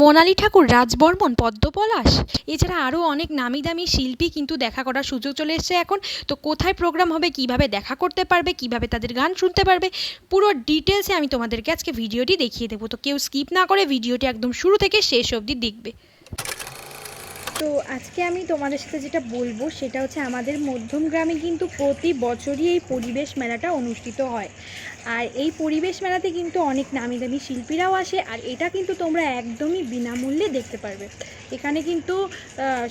মোনালি ঠাকুর, রাজবর্মন, পদ্মপলাশ? এছাড়া আরও অনেক নামি দামি শিল্পী কিন্তু দেখা করার সুযোগ চলে এসছে এখন। তো কোথায় প্রোগ্রাম হবে, কীভাবে দেখা করতে পারবে, কীভাবে তাদের গান শুনতে পারবে, পুরো ডিটেলসে আমি তোমাদেরকে আজকে ভিডিওটি দেখিয়ে দেবো। তো কেউ স্কিপ না করে ভিডিওটি একদম শুরু থেকে শেষ অবধি দেখবে। তো আজকে আমি তোমাদের সাথে যেটা বলব সেটা হচ্ছে আমাদের মধ্যম গ্রামে কিন্তু প্রতি বছরই এই পরিবেশ মেলাটা অনুষ্ঠিত হয়। আর এই পরিবেশ মেলাতে কিন্তু অনেক নামি দামি শিল্পীরাও আসে আর এটা কিন্তু তোমরা একদমই বিনামূল্যে দেখতে পারবে। এখানে কিন্তু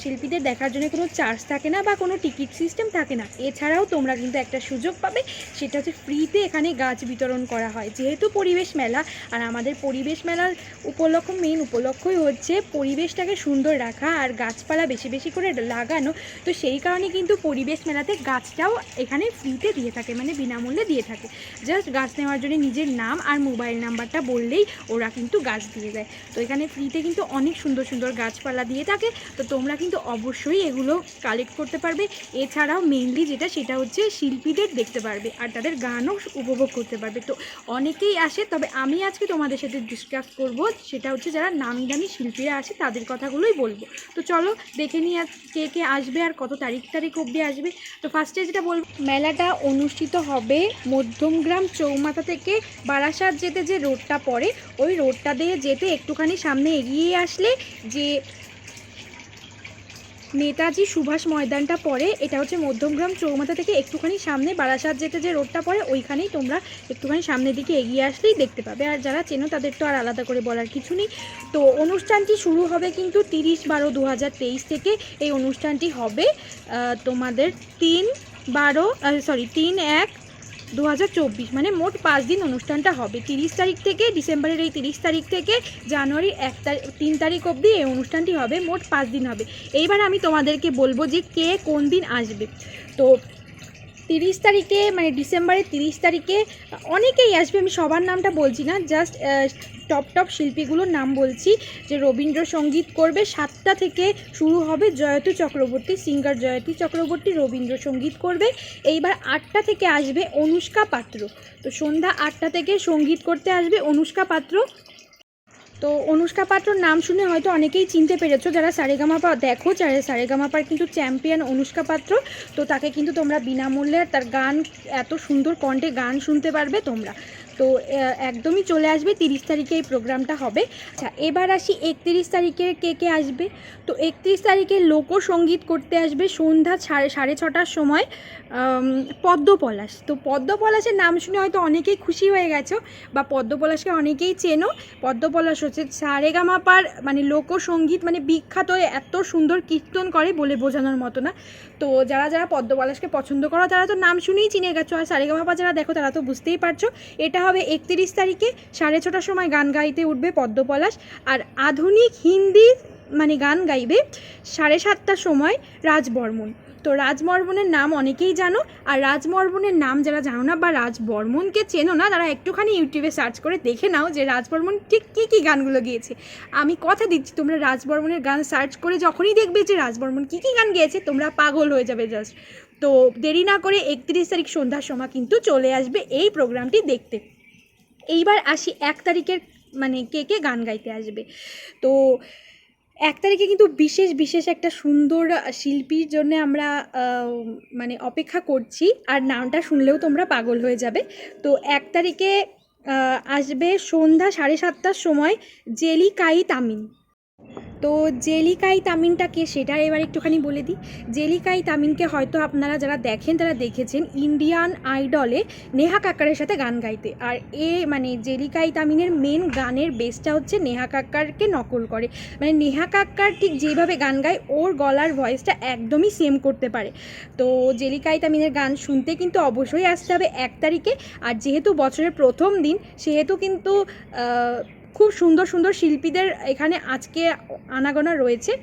শিল্পীদের দেখার জন্য কোনো চার্জ থাকে না বা কোনো টিকিট সিস্টেম থাকে না। এছাড়াও তোমরা কিন্তু একটা সুযোগ পাবে, সেটা হচ্ছে ফ্রিতে এখানে গাছ বিতরণ করা হয়। যেহেতু পরিবেশ মেলা, আর আমাদের পরিবেশ মেলার উপলক্ষ মেন উপলক্ষই হচ্ছে পরিবেশটাকে সুন্দর রাখা আর গাছপালা বেশি বেশি করে লাগানো, তো সেই কারণে কিন্তু পরিবেশ মেলাতে গাছটাও এখানে ফ্রিতে দিয়ে থাকে মানে বিনামূল্যে দিয়ে থাকে। জাস্ট গাছ নেওয়ার জন্য নিজের নাম আর মোবাইল নাম্বারটা বললেই ওরা কিন্তু গাছ দিয়ে দেয়। তো এখানে ফ্রিতে কিন্তু অনেক সুন্দর সুন্দর গাছপালা দিয়ে থাকে, তো তোমরা কিন্তু অবশ্যই এগুলো কালেক্ট করতে পারবে। এছাড়াও মেইনলি যেটা, সেটা হচ্ছে শিল্পীদের দেখতে পারবে আর তাদের গানও উপভোগ করতে পারবে। তো অনেকেই আসে, তবে আমি আজকে তোমাদের সাথে ডিসকাস করব, সেটা হচ্ছে যারা নামি দামি শিল্পীরা আসে, তাদের কথাগুলোই বলব। তো চলো দেখে নিই আজ কে কে আসবে আর কত তারিখ তারিখ অবধি আসবে। তো ফার্স্টে যেটা বলব, মেলাটা অনুষ্ঠিত হবে মধ্যমগ্রাম চৌমাথা থেকে বারাসাত যেতে যে রোডটা পড়ে, ওই রোডটা দিয়ে যেতে একটুখানি সামনে এগিয়ে আসলে যে নেতাজি সুভাষ ময়দানটা পড়ে, এটা হচ্ছে মধ্যমগ্রাম চৌমাথা থেকে একটুখানি সামনে, বারাসাত যেতে যে রোডটা পড়ে, ওইখানেই তোমরা একটুখানি সামনের দিকে এগিয়ে আসলেই দেখতে পাবে। আর যারা চেনো তাদের তো আর আলাদা করে বলার কিছু নেই। তো অনুষ্ঠানটি শুরু হবে কিন্তু তিরিশ বারো দু থেকে। এই অনুষ্ঠানটি হবে তোমাদের তিন বারো সরি তিন এক দু হাজার চব্বিশ মানে মোট পাঁচ দিন অনুষ্ঠানটা হবে। তিরিশ তারিখ থেকে, ডিসেম্বরের এই তিরিশ তারিখ থেকে জানুয়ারির এক তারিখ তিন তারিখ অবধি এই অনুষ্ঠানটি হবে, মোট পাঁচ দিন হবে। এইবার আমি তোমাদেরকে বলব যে কে কোন দিন আসবে। তো তিরিশ তারিখে মানে ডিসেম্বরের তিরিশ তারিখে, অনেকেই আসবে, আমি সবার নামটা বলছি না জাস্ট টপ টপ শিল্পীগুলোর নাম বলছি, যে রবীন্দ্রসঙ্গীত করবে, সাতটা থেকে শুরু হবে জয়তী চক্রবর্তী সিঙ্গার জয়তী চক্রবর্তী, রবীন্দ্রসঙ্গীত করবে, এইবার আটটা থেকে আসবে অনুষ্কা পাত্র। তো সন্ধ্যা আটটা থেকে সংগীত করতে আসবে অনুষ্কা পাত্র। তো অনুষ্কা পাত্রর নাম শুনে হয়তো অনেকেই চিনতে পেরেছ, যারা সারেগামাপা দেখো, যারা সারেগামাপার কিন্তু চ্যাম্পিয়ন অনুষ্কা পাত্র, তো তাকে কিন্তু তোমরা বিনামূল্যে তার গান, এত সুন্দর কণ্ঠে গান শুনতে পারবে তোমরা। তো একদমই চলে আসবে। তিরিশ তারিখে এই প্রোগ্রামটা হবে। আচ্ছা এবার আসি একত্রিশ তারিখে কে কে আসবে। তো একত্রিশ তারিখে লোকসঙ্গীত করতে আসবে সন্ধ্যা সাড়ে সাড়ে ছটার সময় আম, পদ্ম পলাশ তো পদ্ম পলাশের নাম শুনে হয়তো অনেকেই খুশি হয়ে গেছো বা পদ্ম পলাশকে অনেকেই চেনো। পদ্ম পলাশ হচ্ছে সারেগামাপার মানে লোকসঙ্গীত মানে বিখ্যাত এত সুন্দর কীর্তন করে বলে বোঝানোর মতো না। তো যারা যারা পদ্ম পলাশকে পছন্দ করো তারা তো নাম শুনেই চিনে গেছো। আর সারেগামাপা যারা দেখো তারা তো বুঝতেই পারছ। এটা হবে একত্রিশ তারিখে। সাড়ে ছটার সময় গান গাইতে উঠবে পদ্ম পলাশ আর আধুনিক হিন্দি মানে গান গাইবে সাড়ে সাতটার সময় রাজবর্মন। তো রাজবর্মনের নাম অনেকেই জানো। আর রাজবর্মনের নাম যারা জানো না বা রাজবর্মনকে চেনো না, তারা একটুখানি ইউটিউবে সার্চ করে দেখে নাও যে রাজবর্মন ঠিক কী কী গানগুলো গিয়েছে। আমি কথা দিচ্ছি, তোমরা রাজবর্মনের গান সার্চ করে যখনই দেখবে যে রাজবর্মন কী কী গান গিয়েছে, তোমরা পাগল হয়ে যাবে জাস্ট। তো দেরি না করে একত্রিশ তারিখ সন্ধ্যার সময় কিন্তু চলে আসবে এই প্রোগ্রামটি দেখতে। এইবার আসি এক তারিখের মানে কে কে গান গাইতে আসবে। তো এক তারিখে কিন্তু বিশেষ বিশেষ একটা সুন্দর শিল্পীর জন্য আমরা মানে অপেক্ষা করছি। আর নামটা শুনলেও তোমরা পাগল হয়ে যাবে। তো এক তারিখে আসবে সন্ধ্যা সাড়ে সাতটার সময় জেলি কাই তামিন তো জেলিকাই তামিনটাকে সেটা এবার একটুখানি বলে দিই। জেলিকাই তামিনকে হয়তো আপনারা যারা দেখেন, তারা দেখেছেন ইন্ডিয়ান আইডলে নেহা কাক্কারের সাথে গান গাইতে। আর এ মানে জেলিকাই তামিনের মেন গানের বেসটা হচ্ছে নেহা কাক্কারকে নকল করে। মানে নেহা কাক্কার ঠিক যেভাবে গান গায়, ওর গলার ভয়েসটা একদমই সেম করতে পারে। তো জেলিকাই তামিনের গান শুনতে কিন্তু অবশ্যই আসতে হবে এক তারিখে। আর যেহেতু বছরের প্রথম দিন, সেহেতু কিন্তু খুব সুন্দর সুন্দর শিল্পীদের এখানে আজকে আনাগোনা রয়েছে।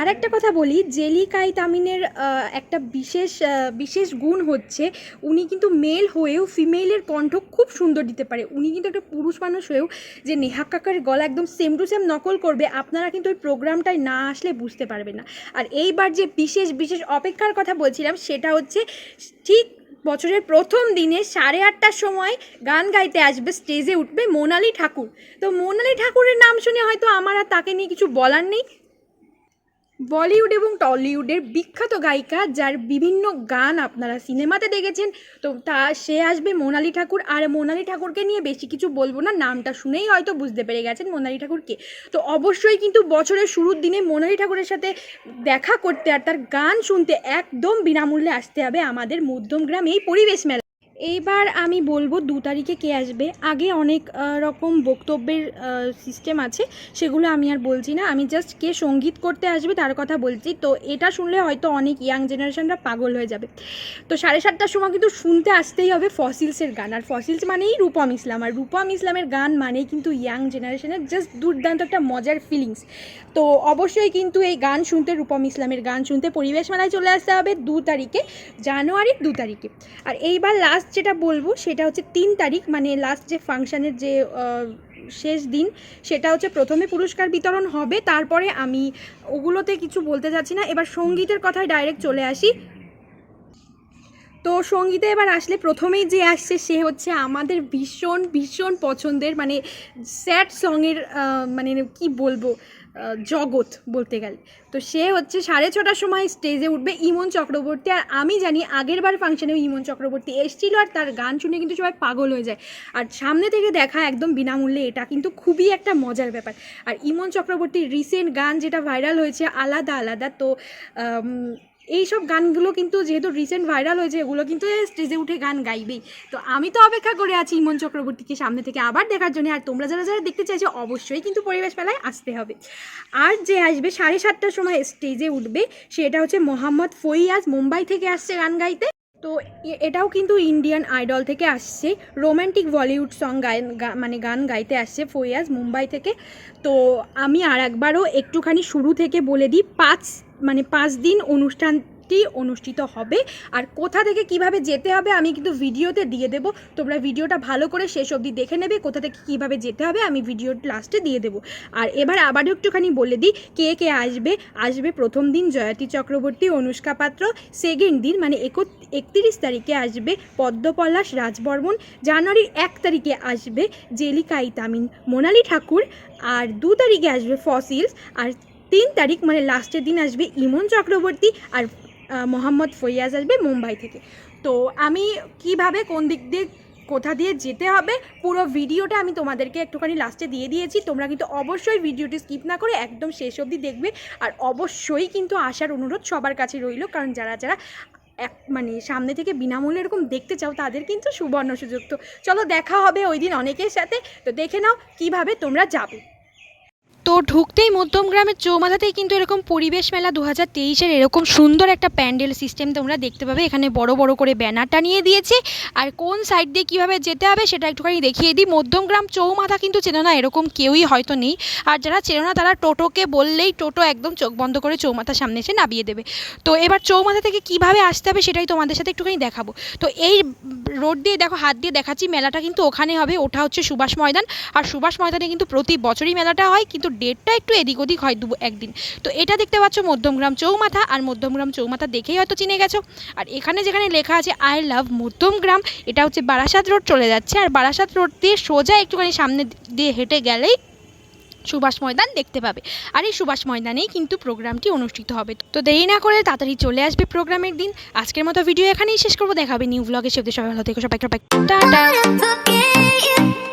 আর একটা কথা বলি জেলিকাই তামিনের একটা বিশেষ বিশেষ গুণ হচ্ছে উনি কিন্তু মেল হয়েও ফিমেলের কণ্ঠ খুব সুন্দর দিতে পারে। উনি কিন্তু একটা পুরুষ মানুষ হয়েও যে নেহা কাকার গলা একদম সেম টু সেম নকল করবে, আপনারা কিন্তু ওই প্রোগ্রামটায় না আসলে বুঝতে পারবেন না। আর এইবার যে বিশেষ বিশেষ অপেক্ষার কথা বলছিলাম, সেটা হচ্ছে ঠিক বছরের প্রথম দিনে সাড়ে আটটার সময় গান গাইতে আসবে স্টেজে উঠবে মোনালি ঠাকুর। তো মোনালি ঠাকুরের নাম শুনে হয়তো আমার আর তাকে নিয়ে কিছু বলার নেই। বলিউড এবং টলিউডের বিখ্যাত গায়িকা, যার বিভিন্ন গান আপনারা সিনেমাতে দেখেছেন, তো তা, সে আসবে মোনালি ঠাকুর। আর মোনালি ঠাকুরকে নিয়ে বেশি কিছু বলব না, নামটা শুনেই হয়তো বুঝতে পেরে গেছেন মোনালি ঠাকুরকে। তো অবশ্যই কিন্তু বছরের শুরুর দিনে মোনালি ঠাকুরের সাথে দেখা করতে আর তার গান শুনতে একদম বিনামূল্যে আসতে হবে আমাদের মধ্যম মধ্যমগ্রাম এই পরিবেশ মেলা এইবার আমি বলব দু তারিখে কে আসবে। আগে অনেক রকম বক্তব্যের সিস্টেম আছে, সেগুলো আমি আর বলছি না। আমি জাস্ট কে সংগীত করতে আসবে তার কথা বলছি। তো এটা শুনলে হয়তো অনেক ইয়াং জেনারেশনরা পাগল হয়ে যাবে। তো সাড়ে সাতটার সময় কিন্তু শুনতে আসতেই হবে ফসিলসের গান। আর ফসিলস মানেই রূপম ইসলাম। আর রূপম ইসলামের গান মানেই কিন্তু ইয়াং জেনারেশনের জাস্ট দুর্দান্ত একটা মজার ফিলিংস তো অবশ্যই কিন্তু এই গান শুনতে, রূপম ইসলামের গান শুনতে পরিবেশ মেলায় চলে আসতে হবে দু তারিখে, জানুয়ারির দু তারিখে। আর এইবার লাস্ট যেটা বলব সেটা হচ্ছে তিন তারিখ মানে লাস্ট যে ফাংশানের যে শেষ দিন, সেটা হচ্ছে প্রথমে পুরস্কার বিতরণ হবে, তারপরে আমি ওগুলোতে কিছু বলতে যাচ্ছি না। এবার সঙ্গীতের কথায় ডাইরেক্ট চলে আসি। তো সঙ্গীতে এবার আসলে প্রথমেই যে আসছে, সে হচ্ছে আমাদের ভীষণ ভীষণ পছন্দের মানে স্যাড সঙের মানে কি বলব? জগৎ বলতে গেলে। তো সে হচ্ছে সাড়ে ছটার সময় স্টেজে উঠবে ইমন চক্রবর্তী। আর আমি জানি আগের বার ফাংশনেও ইমন চক্রবর্তী এসেছিল আর তার গান শুনে কিন্তু সবাই পাগল হয়ে যায়। আর সামনে থেকে দেখা একদম বিনামূল্যে, এটা কিন্তু খুবই একটা মজার ব্যাপার। আর ইমন চক্রবর্তীর রিসেন্ট গান যেটা ভাইরাল হয়েছে আলাদা আলাদা, তো এই সব গানগুলো কিন্তু যেহেতু রিসেন্ট ভাইরাল হয়েছে, এগুলো কিন্তু স্টেজে উঠে গান গাইবেই। তো আমি তো অপেক্ষা করে আছি ইমন চক্রবর্তীকে সামনে থেকে আবার দেখার জন্য, আর তোমরা যারা যারা দেখতে চাইছো, অবশ্যই কিন্তু পরিবেশ মেলায় আসতে হবে। আর যে আসবে সাড়ে সাতটার সময় স্টেজে উঠবে, সেটা হচ্ছে মোহাম্মদ ফইয়াজ মুম্বাই থেকে আসছে গান গাইতে। তো এটাও কিন্তু ইন্ডিয়ান আইডল থেকে আসছে রোম্যান্টিক বলিউড সং গায়ন মানে গান গাইতে আসছে ফৈয়াজ মুম্বাই থেকে। তো আমি আর একবারও একটুখানি শুরু থেকে বলে দিই, পাঁচ মানে পাঁচ দিন অনুষ্ঠানটি অনুষ্ঠিত হবে। আর কোথা থেকে কীভাবে যেতে হবে আমি কিন্তু ভিডিওতে দিয়ে দেবো। তোমরা ভিডিওটা ভালো করে শেষ অবধি দেখে নেবে, কোথা থেকে কীভাবে যেতে হবে আমি ভিডিও লাস্টে দিয়ে দেবো। আর এবার আবারও একটুখানি বলে দিই, কে কে আসবে? আসবে প্রথম দিন জয়তী চক্রবর্তী, অনুষ্কা পাত্র সেকেন্ড দিন মানে একত্রিশ তারিখে আসবে পদ্মপলাশ, রাজবর্মন, জানুয়ারির এক তারিখে আসবে জেলিকাই তামিন, মোনালি ঠাকুর, আর দু তারিখে আসবে ফসিলস, আর তিন তারিখ মানে লাস্টের দিন আসবে ইমন চক্রবর্তী আর মোহাম্মদ ফৈয়াজ আসবে মুম্বাই থেকে। তো আমি কীভাবে, কোন দিক দিয়ে, কোথা দিয়ে যেতে হবে, পুরো ভিডিওটা আমি তোমাদেরকে একটুখানি লাস্টে দিয়ে দিয়েছি। তোমরা কিন্তু অবশ্যই ভিডিওটি স্কিপ না করে একদম শেষ অবধি দেখবে। আর অবশ্যই কিন্তু আসার অনুরোধ সবার কাছে রইল, কারণ যারা যারা এক মানে সামনে থেকে বিনামূল্যে এরকম দেখতে চাও, তাদের কিন্তু সুবর্ণ সুযোগ। তো চলো দেখা হবে ওই দিন অনেকের সাথে। তো দেখে নাও কীভাবে তোমরা যাবে। তো ঢুকতেই মধ্যমগ্রামের চৌমাথাতেই কিন্তু এরকম পরিবেশ মেলা দু হাজার তেইশের এরকম সুন্দর একটা প্যান্ডেল সিস্টেম তোমরা দেখতে পাবে। এখানে বড় বড় করে ব্যানার টানিয়ে দিয়েছে। আর কোন সাইড দিয়ে কীভাবে যেতে হবে সেটা একটুখানি দেখিয়ে দিই। মধ্যমগ্রাম চৌমাথা কিন্তু চেনো না, এরকম কেউই হয়তো নেই। আর যারা চেনো না, তারা টোটোকে বললেই টোটো একদম চোখ বন্ধ করে চৌমাথার সামনে এসে নামিয়ে দেবে। তো এবার চৌমাথা থেকে কীভাবে আসতে হবে সেটাই তোমাদের সাথে একটুখানি দেখাবো। তো এই রোড দিয়ে দেখো, হাত দিয়ে দেখাচ্ছি, মেলাটা কিন্তু ওখানে হবে। ওটা হচ্ছে সুভাষ ময়দান। আর সুভাষ ময়দানে কিন্তু প্রতি বছরই মেলাটা হয়। কিন্তু ডেটটা একটু এদিক ওদিক হয় দু, একদিন। তো এটা দেখতে পাচ্ছ মধ্যমগ্রাম চৌমাথা, আর মধ্যমগ্রাম চৌমাথা দেখেই হয়তো চিনে গেছো। আর এখানে যেখানে লেখা আছে আই লাভ মধ্যমগ্রাম এটা হচ্ছে বারাসাত রোড চলে যাচ্ছে। আর বারাসাত রোড দিয়ে সোজা একটুখানি সামনে দিয়ে হেঁটে গেলেই সুভাষ ময়দান দেখতে পাবে। আর এই সুভাষ ময়দানেই কিন্তু প্রোগ্রামটি অনুষ্ঠিত হবে। তো দেরি না করে তাড়াতাড়ি চলে আসবে প্রোগ্রামের দিন। আজকের মতো ভিডিও এখানেই শেষ করব। দেখাবে নিউ ব্লগে। সে সবাই ভালো থেকো সবাই টাটা Forget you.